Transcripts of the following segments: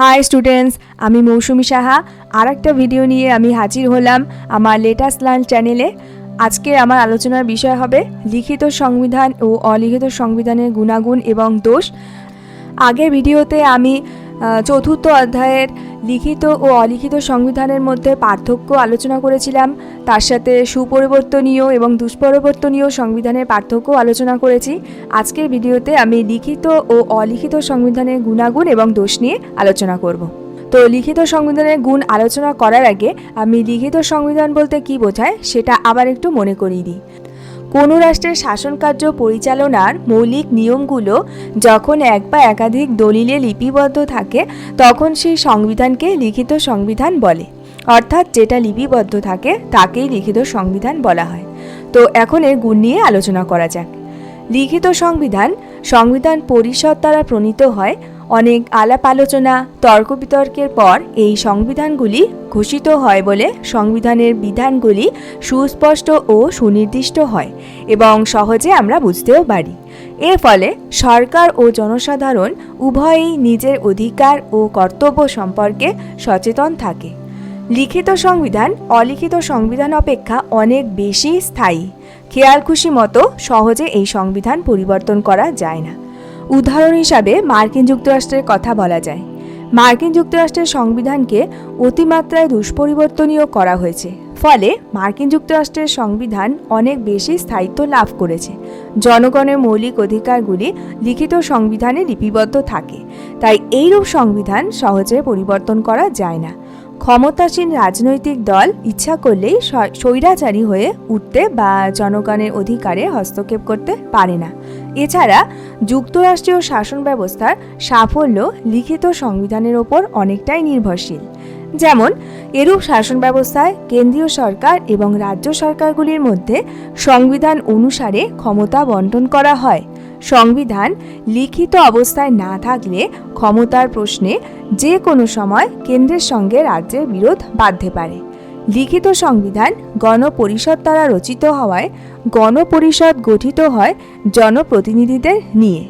High students আমি মৌসুমি সাহা। আর একটা video নিয়ে আমি হাজির হলাম আমার লেটাস্ট লার্ন চ্যানেলে আজকে আমার আলোচনার বিষয় হবে লিখিত সংবিধান ও অলিখিত সংবিধানের গুণাগুণ এবং দোষ। আগের ভিডিওতে আমি চতুর্থ অধ্যায়ের লিখিত ও অলিখিত সংবিধানের মধ্যে পার্থক্য আলোচনা করেছিলাম। তার সাথে সুপরিবর্তনীয় এবং দুষ্পরিবর্তনীয় সংবিধানের পার্থক্য আলোচনা করেছি। আজকের ভিডিওতে আমি লিখিত ও অলিখিত সংবিধানের গুণাগুণ এবং দোষ নিয়ে আলোচনা করব। তো লিখিত সংবিধানের গুণ আলোচনা করার আগে আমি লিখিত সংবিধান বলতে কি বোঝায় সেটা আবার একটু মনে করিয়ে দিই। কোনো রাষ্ট্রের শাসন কার্য পরিচালনার মৌলিক নিয়মগুলো যখন এক বা একাধিক দলিলে লিপিবদ্ধ থাকে, তখন সেই সংবিধানকে লিখিত সংবিধান বলে। অর্থাৎ যেটা লিপিবদ্ধ থাকে, তাকেই লিখিত সংবিধান বলা হয়। তো এখন এর গুণ নিয়ে আলোচনা করা যাক। লিখিত সংবিধান সংবিধান পরিষদ দ্বারা প্রণীত হয় অনেক আলাপ আলোচনা তর্ক বিতর্কের পর এই সংবিধানগুলি ঘোষিত হয় বলে সংবিধানের বিধানগুলি সুস্পষ্ট ও সুনির্দিষ্ট হয় এবং সহজে আমরা বুঝতেও পারি। এর ফলে সরকার ও জনসাধারণ উভয়ই নিজের অধিকার ও কর্তব্য সম্পর্কে সচেতন থাকে। লিখিত সংবিধান, অলিখিত সংবিধান অপেক্ষা অনেক বেশি স্থায়ী। খেয়াল খুশি মতো সহজে এই সংবিধান পরিবর্তন করা যায় না। উদাহরণ হিসাবে মার্কিন যুক্তরাষ্ট্রের কথা বলা যায়। মার্কিন যুক্তরাষ্ট্রের সংবিধানকে অতিমাত্রায় দুষ্পরিবর্তনীয় করা হয়েছে। ফলে মার্কিন যুক্তরাষ্ট্রের সংবিধান অনেক বেশি স্থায়িত্ব লাভ করেছে। জনগণের মৌলিক অধিকারগুলি লিখিত সংবিধানে লিপিবদ্ধ থাকে। তাই এইরূপ সংবিধান সহজে পরিবর্তন করা যায় না। ক্ষমতাসীন রাজনৈতিক দল ইচ্ছা করলেই স্বৈরাচারী হয়ে উঠতে বা জনগণের অধিকারে হস্তক্ষেপ করতে পারে না। এছাড়া যুক্তরাষ্ট্রীয় শাসন ব্যবস্থার সাফল্য লিখিত সংবিধানের ওপর অনেকটাই নির্ভরশীল। যেমন, এরূপ শাসন ব্যবস্থায় কেন্দ্রীয় সরকার এবং রাজ্য সরকারগুলির মধ্যে সংবিধান অনুসারে ক্ষমতা বন্টন করা হয়। সংবিধান লিখিত অবস্থায় না থাকলে ক্ষমতার প্রশ্নে যে কোনো সময় কেন্দ্রের সঙ্গে রাজ্যের বিরোধ বাঁধতে পারে। লিখিত সংবিধান গণপরিষদ দ্বারা রচিত হওয়ায় গণপরিষদ গঠিত হয় জনপ্রতিনিধিদের নিয়ে।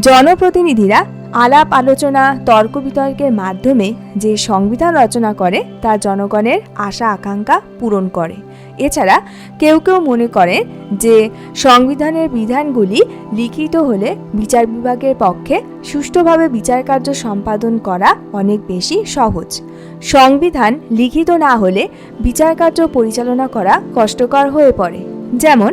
জনপ্রতিনিধিরা আলাপ আলোচনা, তর্ক বিতর্কের মাধ্যমে যে সংবিধান রচনা করে তা জনগণের আশা আকাঙ্ক্ষা পূরণ করে। এছাড়া কেউ কেউ মনে করে যে সংবিধানের বিধানগুলি লিখিত হলে বিচার বিভাগের পক্ষে সুষ্ঠুভাবে বিচার কার্য সম্পাদন করা অনেক বেশি সহজ। সংবিধান লিখিত না হলে বিচার কার্য পরিচালনা করা কষ্টকর হয়ে পড়ে। যেমন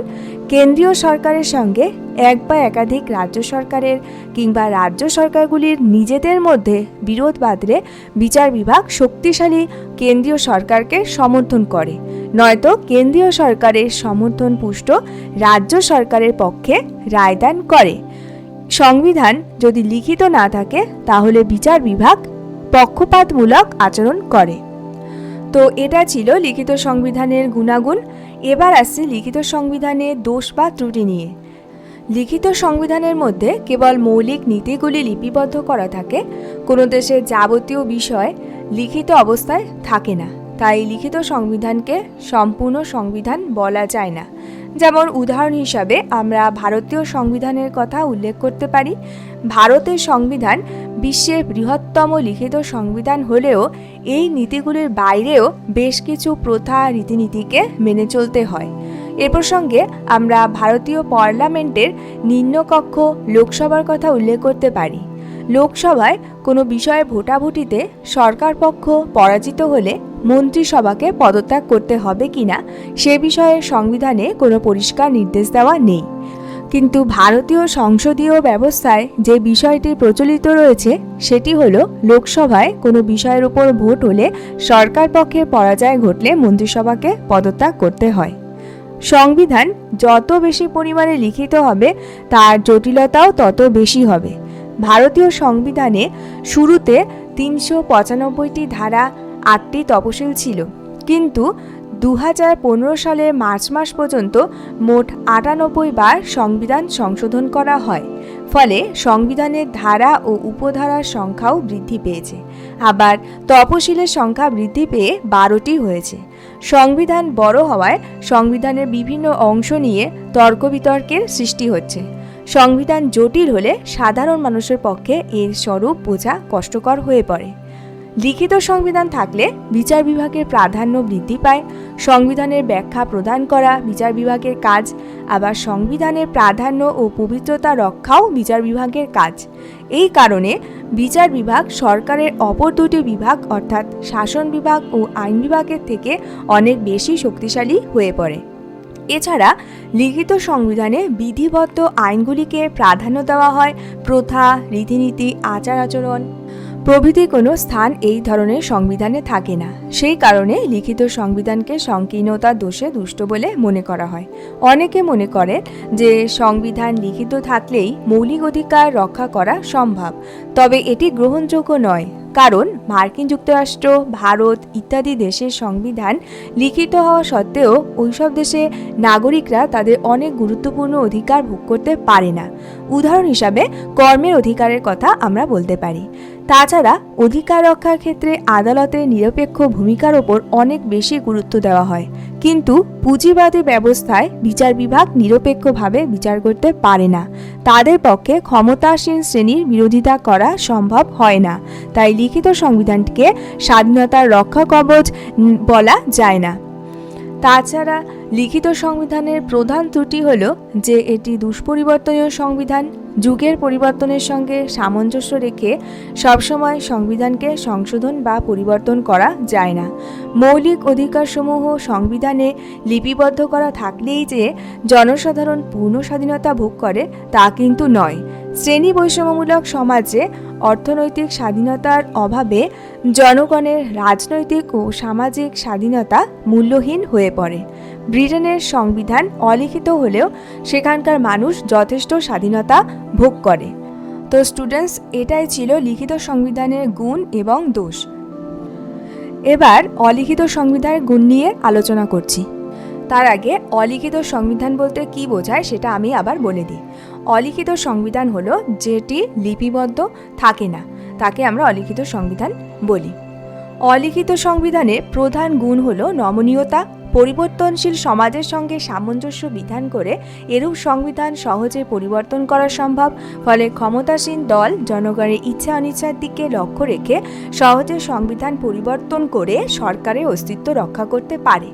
কেন্দ্রীয় সরকারের সঙ্গে এক বা একাধিক রাজ্য সরকারের কিংবা রাজ্য সরকারগুলির নিজেদের মধ্যে বিরোধ বাঁধলে বিচার বিভাগ শক্তিশালী কেন্দ্রীয় সরকারকে সমর্থন করে। নয়তো কেন্দ্রীয় সরকারের সমর্থন পুষ্ট রাজ্য সরকারের পক্ষে রায়দান করে। সংবিধান যদি লিখিত না থাকে, তাহলে বিচার বিভাগ পক্ষপাতমূলক আচরণ করে। তো এটা ছিল লিখিত সংবিধানের গুণাগুণ। এবার আসছে লিখিত সংবিধানের দোষ বা ত্রুটি নিয়ে। লিখিত সংবিধানের মধ্যে কেবল মৌলিক নীতিগুলি লিপিবদ্ধ করা থাকে, কোনো দেশের যাবতীয় বিষয় লিখিত অবস্থায় থাকে না। তাই লিখিত সংবিধানকে সম্পূর্ণ সংবিধান বলা যায় না। যেমন উদাহরণ হিসাবে আমরা ভারতীয় সংবিধানের কথা উল্লেখ করতে পারি, ভারতের সংবিধান বিশ্বের বৃহত্তম লিখিত সংবিধান হলেও এই নীতিগুলির বাইরেও বেশ কিছু প্রথা রীতিনীতিকে মেনে চলতে হয়। এ প্রসঙ্গে আমরা ভারতীয় পার্লামেন্টের নিম্নকক্ষ লোকসভার কথা উল্লেখ করতে পারি। লোকসভায় কোনো বিষয়ে ভোটাভুটিতে সরকার পক্ষ পরাজিত হলে মন্ত্রিসভাকে পদত্যাগ করতে হবে কিনা সে বিষয়ে সংবিধানে কোনো পরিষ্কার নির্দেশ দেওয়া নেই। কিন্তু ভারতীয় সংসদীয় ব্যবস্থায় যে বিষয়টি প্রচলিত রয়েছে, সেটি হল লোকসভায় কোনো বিষয়ের উপর ভোট হলে সরকার পক্ষের পরাজয় ঘটলে মন্ত্রিসভাকে পদত্যাগ করতে হয়। সংবিধান যত বেশি পরিমাণে লিখিত হবে, তার জটিলতাও তত বেশি হবে। ভারতীয় সংবিধানে শুরুতে তিনশো পঁচানব্বইটি ধারা আটটি তপশিল ছিল। কিন্তু দু হাজার পনেরো সালের মার্চ মাস পর্যন্ত মোট আটানব্বই বার সংবিধান সংশোধন করা হয়। ফলে সংবিধানের ধারা ও উপধারার সংখ্যাও বৃদ্ধি পেয়েছে। আবার তপশিলের সংখ্যা বৃদ্ধি পেয়ে বারোটি হয়েছে। সংবিধান বড় হওয়ায় সংবিধানের বিভিন্ন অংশ নিয়ে তর্ক বিতর্কের সৃষ্টি হচ্ছে। সংবিধান জটিল হলে সাধারণ মানুষের পক্ষে এর স্বরূপ বোঝা কষ্টকর হয়ে পড়ে। লিখিত সংবিধান থাকলে বিচার বিভাগের প্রাধান্য বৃদ্ধি পায়, সংবিধানের ব্যাখ্যা প্রদান করা বিচার বিভাগের কাজ, আবার সংবিধানের প্রাধান্য ও পবিত্রতা রক্ষাও বিচার বিভাগের কাজ। এই কারণে বিচার বিভাগ সরকারের অপর দুটি বিভাগ অর্থাৎ শাসন বিভাগ ও আইন বিভাগের থেকে অনেক বেশি শক্তিশালী হয়ে পড়ে। এছাড়া লিখিত সংবিধানে বিধিবদ্ধ আইনগুলিকে প্রাধান্য দেওয়া হয় প্রথা, রীতিনীতি, আচার আচরণ। প্রভৃতি কোনো স্থান এই ধরনের সংবিধানে থাকে না। সেই কারণে লিখিত সংবিধানকে সংকীর্ণতার দোষে দুষ্ট বলে মনে করা হয়। অনেকে মনে করে যে সংবিধান লিখিত থাকলেই মৌলিক অধিকার রক্ষা করা সম্ভব। তবে এটি গ্রহণযোগ্য নয়। কারণ মার্কিন যুক্তরাষ্ট্র, ভারত ইত্যাদি দেশের সংবিধান লিখিত হওয়া সত্ত্বেও ওইসব দেশে নাগরিকরা তাদের অনেক গুরুত্বপূর্ণ অধিকার ভোগ করতে পারে না। উদাহরণ হিসাবে, কর্মের অধিকারের কথা আমরা বলতে পারি। তাছাড়া অধিকার রক্ষার ক্ষেত্রে আদালতের নিরপেক্ষ ভূমিকার ওপর অনেক বেশি গুরুত্ব দেওয়া হয়। কিন্তু পুঁজিবাদী ব্যবস্থায় বিচার বিভাগ নিরপেক্ষভাবে বিচার করতে পারে না। তাদের পক্ষে ক্ষমতাসীন শ্রেণির বিরোধিতা করা সম্ভব হয় না। তাই লিখিত সংবিধানটিকে স্বাধীনতার রক্ষা কবচ বলা যায় না। তাছাড়া লিখিত সংবিধানের প্রধান ত্রুটি হল যে এটি দুষ্পরিবর্তনীয় সংবিধান, যুগের পরিবর্তনের সঙ্গে সামঞ্জস্য রেখে সবসময় সংবিধানকে সংশোধন বা পরিবর্তন করা যায় না। মৌলিক অধিকারসমূহ সংবিধানে লিপিবদ্ধ করা থাকলেই যে জনসাধারণ পূর্ণ স্বাধীনতা ভোগ করে তা কিন্তু নয়। শ্রেণি বৈষম্যমূলক সমাজে অর্থনৈতিক স্বাধীনতার অভাবে জনগণের রাজনৈতিক ও সামাজিক স্বাধীনতা মূল্যহীন হয়ে পড়ে। ব্রিটেনের সংবিধান অলিখিত হলেও সেখানকার মানুষ যথেষ্ট স্বাধীনতা ভোগ করে। তো স্টুডেন্টস এটাই ছিল লিখিত সংবিধানের গুণ এবং দোষ। এবার অলিখিত সংবিধানের গুণ নিয়ে আলোচনা করছি। তার আগে অলিখিত সংবিধান বলতে কি বোঝায় সেটা আমি আবার বলে দিই। অলিখিত সংবিধান হলো যেটি লিপিবদ্ধ, থাকে না। তাকে আমরা অলিখিত সংবিধান বলি। অলিখিত সংবিধানের প্রধান গুণ হলো নমনীয়তা, পরিবর্তনশীল সমাজের সঙ্গে সামঞ্জস্য বিধান করে এরূপ সংবিধান সহজে পরিবর্তন করা সম্ভব, ফলে ক্ষমতাসীন দল জনগণের ইচ্ছা অনিচ্ছার দিকে লক্ষ্য রেখে সহজে সংবিধান পরিবর্তন করে সরকারের অস্তিত্ব রক্ষা করতে পারে।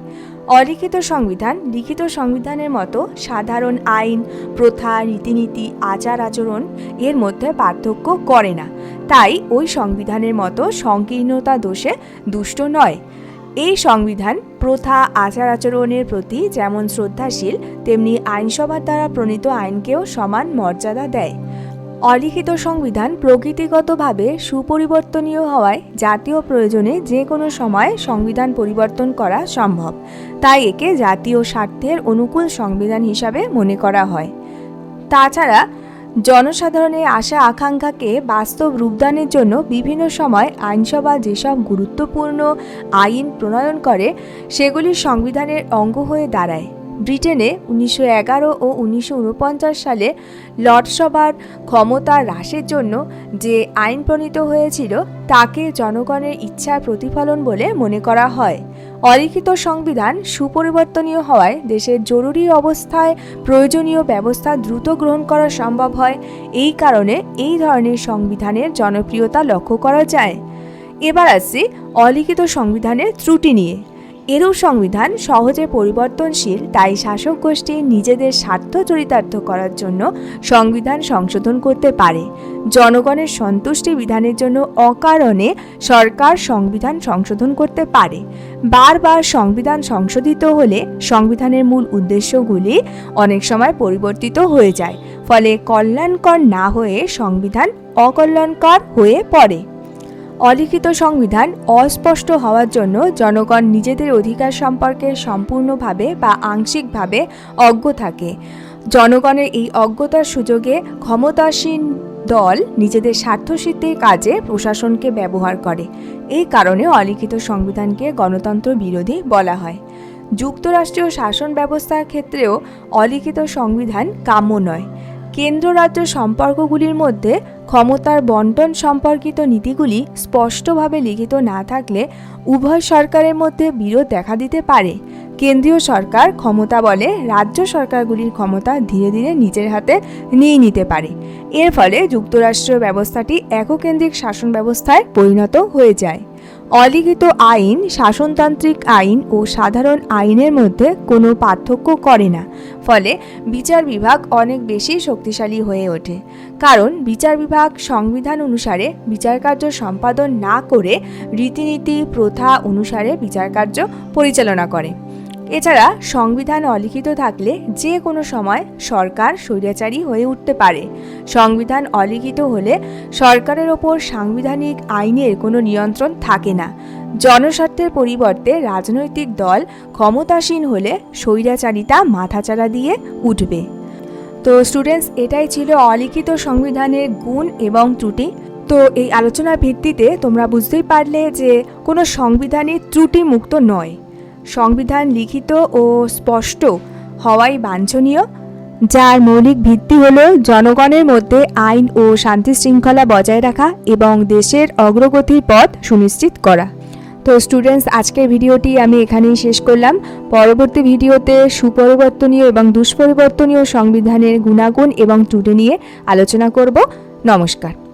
অলিখিত সংবিধান, লিখিত সংবিধানের মতো সাধারণ আইন, প্রথা, রীতিনীতি আচার আচরণ এর মধ্যে পার্থক্য করে না। তাই ওই সংবিধানের মতো সংকীর্ণতা দোষে দুষ্ট নয়। এই সংবিধান প্রথা, আচার আচরণের প্রতি যেমন শ্রদ্ধাশীল, তেমনি আইনসভার দ্বারা প্রণীত আইনকেও সমান মর্যাদা দেয়। অলিখিত সংবিধান প্রকৃতিগতভাবে সুপরিবর্তনীয় হওয়ায় জাতীয় প্রয়োজনে যে কোনো সময় সংবিধান পরিবর্তন করা সম্ভব। তাই একে জাতীয় স্বার্থের অনুকূল সংবিধান হিসাবে মনে করা হয়। তাছাড়া জনসাধারণের আশা আকাঙ্ক্ষাকে বাস্তব রূপদানের জন্য বিভিন্ন সময় আইনসভা যেসব গুরুত্বপূর্ণ আইন প্রণয়ন করে, সেগুলি সংবিধানের অঙ্গ হয়ে দাঁড়ায়। ব্রিটেনে উনিশশো এগারো ও উনিশশো উনপঞ্চাশ সালে লর্ডসভার ক্ষমতা হ্রাসের জন্য যে আইন প্রণীত হয়েছিল, তাকে জনগণের ইচ্ছার প্রতিফলন বলে মনে করা হয়। অলিখিত সংবিধান সুপরিবর্তনীয় হওয়ায় দেশের জরুরি অবস্থায় প্রয়োজনীয় ব্যবস্থা দ্রুত গ্রহণ করা সম্ভব হয়। এই কারণে এই ধরনের সংবিধানের জনপ্রিয়তা লক্ষ্য করা যায়। এবার আসছি অলিখিত সংবিধানের ত্রুটি নিয়ে। এরূপ সংবিধান সহজে পরিবর্তনশীল, তাই শাসক গোষ্ঠী নিজেদের স্বার্থ চরিতার্থ করার জন্য সংবিধান সংশোধন করতে পারে। জনগণের সন্তুষ্টি বিধানের জন্য অকারণে সরকার সংবিধান সংশোধন করতে পারে। বারবার সংবিধান সংশোধিত হলে সংবিধানের মূল উদ্দেশ্যগুলি অনেক সময় পরিবর্তিত হয়ে যায়, ফলে কল্যাণকর না হয়ে সংবিধান অকল্যাণকর হয়ে পড়ে। অলিখিত সংবিধান অস্পষ্ট হওয়ার জন্য জনগণ নিজেদের অধিকার সম্পর্কে সম্পূর্ণভাবে বা আংশিকভাবে অজ্ঞ থাকে। জনগণের এই অজ্ঞতার সুযোগে ক্ষমতাসীন দল নিজেদের স্বার্থসিদ্ধির কাজে প্রশাসনকে ব্যবহার করে। এই কারণে অলিখিত সংবিধানকে গণতন্ত্র বিরোধী বলা হয়। যুক্তরাষ্ট্রীয় শাসন ব্যবস্থার ক্ষেত্রেও অলিখিত সংবিধান কাম্য নয়। কেন্দ্র রাজ্য সম্পর্কগুলির মধ্যে ক্ষমতার বন্টন সম্পর্কিত নীতিগুলি স্পষ্টভাবে লিখিত না থাকলে উভয় সরকারের মধ্যে বিরোধ দেখা দিতে পারে। কেন্দ্রীয় সরকার ক্ষমতা বলে রাজ্য সরকারগুলির ক্ষমতা ধীরে ধীরে নিজের হাতে নিয়ে নিতে পারে। এর ফলে যুক্তরাষ্ট্রীয় ব্যবস্থাটি এককেন্দ্রিক শাসন ব্যবস্থায় পরিণত হয়ে যায়। অলিখিত আইন, শাসনতান্ত্রিক আইন ও সাধারণ আইনের মধ্যে কোনো পার্থক্য করে না। ফলে বিচার বিভাগ অনেক বেশি শক্তিশালী হয়ে ওঠে। কারণ বিচার বিভাগ সংবিধান অনুসারে বিচার কার্য সম্পাদন না করে রীতিনীতি, প্রথা অনুসারে বিচার কার্য পরিচালনা করে। এছাড়া সংবিধান অলিখিত থাকলে যে কোনো সময় সরকার স্বৈরাচারী হয়ে উঠতে পারে। সংবিধান অলিখিত হলে সরকারের ওপর সাংবিধানিক আইনের কোনো নিয়ন্ত্রণ থাকে না। জনস্বার্থের পরিবর্তে রাজনৈতিক দল ক্ষমতাসীন হলে স্বৈরাচারিতা মাথাচাড়া দিয়ে উঠবে। তো স্টুডেন্টস এটাই ছিল অলিখিত সংবিধানের গুণ এবং ত্রুটি। তো এই আলোচনার ভিত্তিতে তোমরা বুঝতেই পারলে যে কোনো সংবিধানই ত্রুটি মুক্ত নয়। সংবিধান লিখিত ও স্পষ্ট হওয়াই বাঞ্ছনীয়, যার মৌলিক ভিত্তি হল জনগণের মধ্যে আইন ও শান্তি শৃঙ্খলা বজায় রাখা এবং দেশের অগ্রগতির পথ সুনিশ্চিত করা। তো স্টুডেন্টস আজকের ভিডিওটি আমি এখানেই শেষ করলাম। পরবর্তী ভিডিওতে সুপরিবর্তনীয় এবং দুষ্পরিবর্তনীয় সংবিধানের গুণাগুণ এবং ত্রুটি নিয়ে আলোচনা করব। নমস্কার।